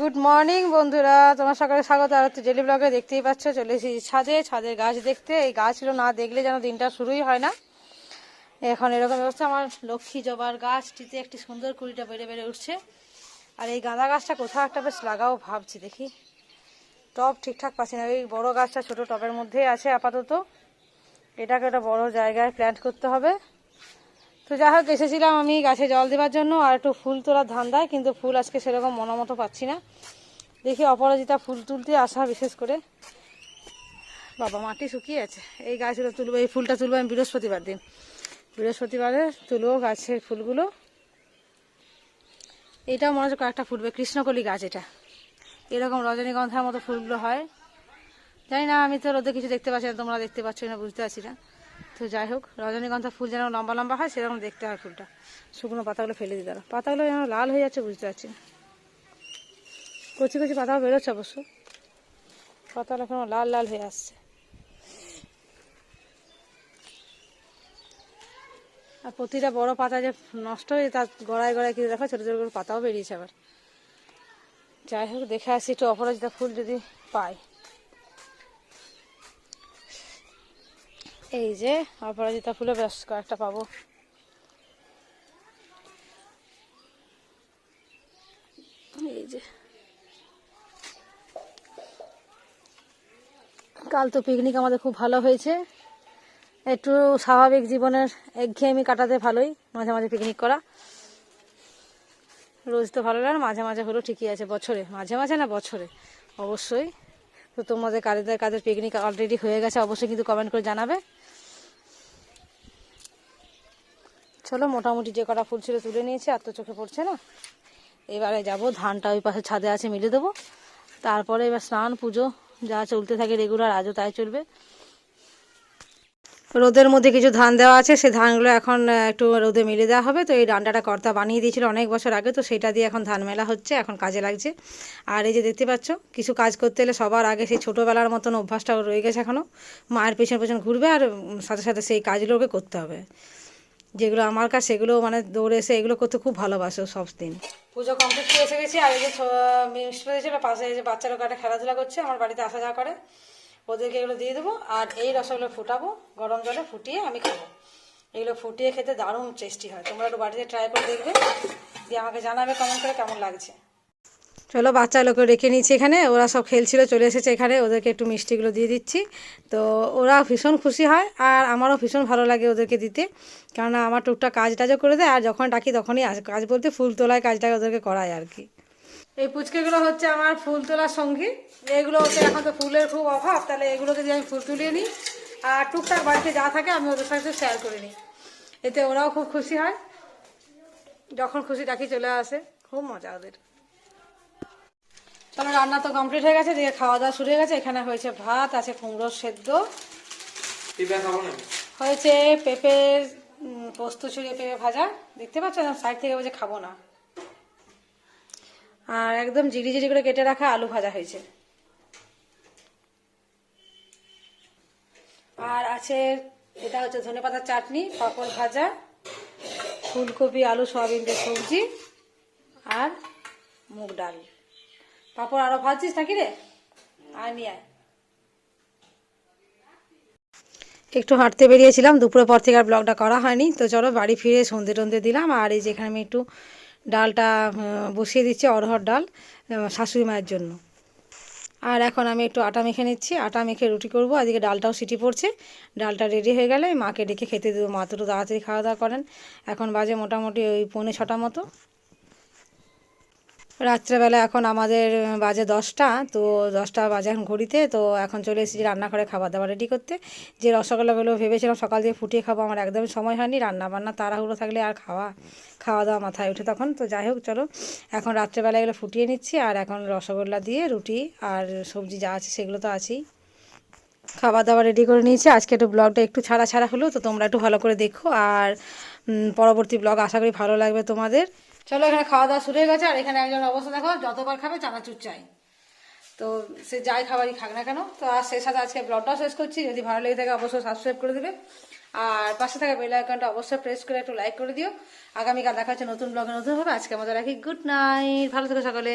Good morning বন্ধুরা। তোমার সকালে স্বাগত। আর তো জেলি ব্লগে দেখতেই পাচ্ছ, চলে এসেছি ছাদে। ছাদের গাছ দেখতে। এই গাছগুলো না দেখলে যেন দিনটা শুরুই হয় না। এখন এরকম ব্যবস্থা আমার লক্ষ্মী জবার গাছটিতে একটি সুন্দর কুড়িটা বেড়ে বেড়ে উঠছে। আর এই গাঁদা গাছটা কোথাও একটা বেশ লাগাও ভাবছি, দেখি। টব ঠিকঠাক পাচ্ছি না। এই বড় গাছটা ছোট টবের মধ্যেই আছে, আপাতত। এটাকে একটা বড় জায়গায় প্ল্যান্ট করতে হবে। তো যাই হোক, এসেছিলাম আমি গাছে জল দেওয়ার জন্য আর একটু ফুল তোলার ধান্দায়, কিন্তু ফুল আজকে সেরকম মনোমতো পাচ্ছি না। দেখি অপরাজিতা ফুল তুলতে আসা বিশেষ করে। বাবা, মাটি শুকিয়ে আছে এই গাছগুলো তুলবো, এই ফুলটা তুলবো আমি বৃহস্পতিবার দিন। বৃহস্পতিবারে তুলবো গাছের ফুলগুলো। এটাও মনে হচ্ছে কয়েকটা ফুটবে, কৃষ্ণকলি গাছ এটা। এরকম রজনীগন্ধার মতো ফুলগুলো হয়। জানি না, আমি তো রোদে কিছু দেখতে পাচ্ছি না, তোমরা দেখতে পাচ্ছ না বুঝতে পারছি না। তো যাই হোক, রজনীগন্ধা ফুল যেন লম্বা লম্বা হয়, সেরকম দেখতে হয় ফুলটা। শুকনো পাতাগুলো ফেলে দিতে হবে। পাতাগুলো যেন লাল হয়ে যাচ্ছে, বুঝতে পারছি কচি কচি পাতাও বেরোচ্ছে অবশ্য। পাতাগুলো এখন লাল লাল হয়ে আসছে। আর প্রতিটা বড় পাতা যে নষ্ট হয়ে তার গড়ায় গড়ায় কিছু দেখো ছোটো ছোটো করে পাতাও বেরিয়েছে আবার। যাই হোক, দেখে আসি একটু অপরাজিতা ফুল যদি পাই। এই যে অপরাজিতা ফুলে বেশ কয়েকটা পাবো। এই যে। কাল তো পিকনিক আমাদের খুব ভালো হয়েছে। একটু স্বাভাবিক জীবনের একঘেয়েমি কাটাতে ভালোই, মাঝে মাঝে পিকনিক করা। রোজ তো ভালো লাগে মাঝে মাঝে হলো ঠিকই আছে, বছরে। মাঝে মাঝে না, বছরে। অবশ্যই। তো তোমাদের কাদের কাদের পিকনিক অলরেডি হয়ে গেছে, অবশ্যই কিন্তু কমেন্ট করে জানাবে। চলো মোটামুটি যে কটা ফুল ছিল তুলে নিয়েছি, আর তো চোখে পড়ছে না। এবারে যাব, ধানটা ওই পাশে ছাদে আছে, মিলে দেবো। তারপরে এবার স্নান, পুজো, যা চলতে থাকে রেগুলার, আজও তাই চলবে। রোদের মধ্যে কিছু ধান দেওয়া আছে সেই ধানগুলো এখন একটু রোদে মিলে দেওয়া হবে। তো এই ডান্ডাটা কর্তা বানিয়ে দিয়েছিল অনেক বছর আগে, তো সেটা দিয়ে এখন ধান মেলা হচ্ছে, এখন কাজে লাগছে। আর এই যে দেখতে পাচ্ছ, কিছু কাজ করতে হলে সবার আগে সেই ছোটোবেলার মতন অভ্যাসটা রয়ে গেছে এখনও মায়ের পেছন পেছন ঘুরবে, আর সাথে সাথে সেই কাজগুলোকে করতে হবে। যেগুলো আমার কাছে, সেগুলো মানে দৌড়ে এসে এগুলো করতে খুব ভালোবাসো সব দিন। পুজো কমপ্লিট করে এসে গেছি, আর এই যে মিষ্টি ছিল পাশে এই যে বাচ্চারা ওখানে খেলাধুলা করছে, আমার বাড়িতে আসা যাওয়া করে। ওদেরকে এগুলো দিয়ে দেবো, আর এই রসগুলো ফুটাবো, গরম জলে ফুটিয়ে আমি খাব। এগুলো ফুটিয়ে খেতে দারুণ টেস্টি হয়। তোমরা একটু বাড়িতে ট্রাই করে দেখবে, দিয়ে আমাকে জানাবে কেমন করে কেমন লাগছে। চলো বাচ্চাগুলোকে রেখে নিয়েছি এখানে। ওরা সব খেলছিল, চলে এসেছে এখানে। ওদেরকে একটু মিষ্টিগুলো দিয়ে দিচ্ছি। তো ওরা ভীষণ খুশি হয় আর আমারও ভীষণ ভালো লাগে ওদেরকে দিতে। কেননা আমার টুকটাক কাজ টাজও করে দেয় আর যখন ডাকি তখনই কাজ বলতে ফুল তোলায় কাজটা ওদেরকে করায় আর কি। এই পুচকেগুলো হচ্ছে আমার ফুল তোলার সঙ্গী। এগুলো হচ্ছে এখন তো ফুলের খুব অভাব, তাহলে এগুলোকে দিয়ে আমি ফুল তুলিয়ে নিই। আর টুকটাক বাড়িতে যা থাকে আমি ওদের সাথে শেয়ার করে নিই। এতে ওরাও খুব খুশি হয়। যখন খুশি ডাকি চলে আসে। খুব মজা ওদের। চলো রান্না তো কমপ্লিট হয়ে গেছে দিয়ে খাওয়া দাওয়া শুরু হয়ে গেছে। এখানে হয়েছে ভাত আছে কুমড়ো সেদ্ধ। হয়েছে পেঁপে পোস্ত ছড়িয়ে পেঁপে ভাজা। দেখতে পাচ্ছ? সাইড থেকে বলছে খাব না। আর একদম জিরি জিরি করে কেটে রাখা আলু ভাজা হয়েছে। আর আছে এটা হচ্ছে ধনে পাতার চাটনি পাঁপড় ভাজা ফুলকপি আলু সয়াবিন দিয়ে সবজি আর মুগ ডাল। পাঁপড় আরও ভাজছিস নাকি রে? আয় একটু হাঁটতে বেরিয়েছিলাম, দুপুরের পর থেকে আর ব্লগটা করা হয়নি। তো চলো বাড়ি ফিরে সন্ধে টন্ধে দিলাম। আর এই যেখানে আমি একটু ডালটা বসিয়ে দিচ্ছি অরহর ডাল শাশুড়ি মায়ের জন্য। আর এখন আমি একটু আটা মেখে নিচ্ছি। আটা মেখে রুটি করব। আজকে ডালটাও সিটি পড়ছে। ডালটা রেডি হয়ে গেলে মাকে ডেকে খেতে দেবো। মা তো তাড়াতাড়ি খাওয়া দাওয়া করেন। এখন বাজে মোটামুটি ওই পৌনে ছটা মতো। রাত্রেবেলা এখন আমাদের বাজে দশটা, তো দশটা বাজে এখন ঘড়িতে, তো এখন চলে এসেছি রান্নাঘরে খাবার দাবার রেডি করতে। যে রসগোল্লাগুলো ভেবেছিলাম সকাল দিয়ে ফুটিয়ে খাব, আমার একদমই সময় হয়নি রান্না বান্না তাড়াহুড়ো থাকলে আর খাওয়া খাওয়া দাওয়া মাথায় উঠে তখন, তো যাই হোক, চলো। এখন রাত্রেবেলা এগুলো ফুটিয়ে নিচ্ছি, আর এখন রসগোল্লা দিয়ে রুটি আর সবজি যা আছে সেগুলো তো আছেই। খাবার দাবার রেডি করে নিয়েছি, আজকে একটু ব্লগটা একটু ছাড়া ছাড়া হলো, তো তোমরা একটু ভালো করে দেখো। আর পরবর্তী ব্লগ আশা করি ভালো লাগবে তোমাদের। চলো এখানে খাওয়া দাওয়া শুরু হয়ে গেছে, আর এখানে একজন অবস্থা দেখো, যতবার খাবে চানাচুর চাই। তো সে যাই খাবারই খাক না কেন, তো আর সে সাথে আজকে ব্লগটাও শেষ করছি, যদি ভালো লেগে থাকে অবশ্যই সাবস্ক্রাইব করে দেবে। আর পাশে থাকা বেল আইকনটা অবশ্যই প্রেস করে একটু লাইক করে দিও। আগামীকাল দেখা হচ্ছে নতুন ব্লগে নতুন হবে আজকে আমাদের রাখি গুড নাইট ভালো থেকো সকালে।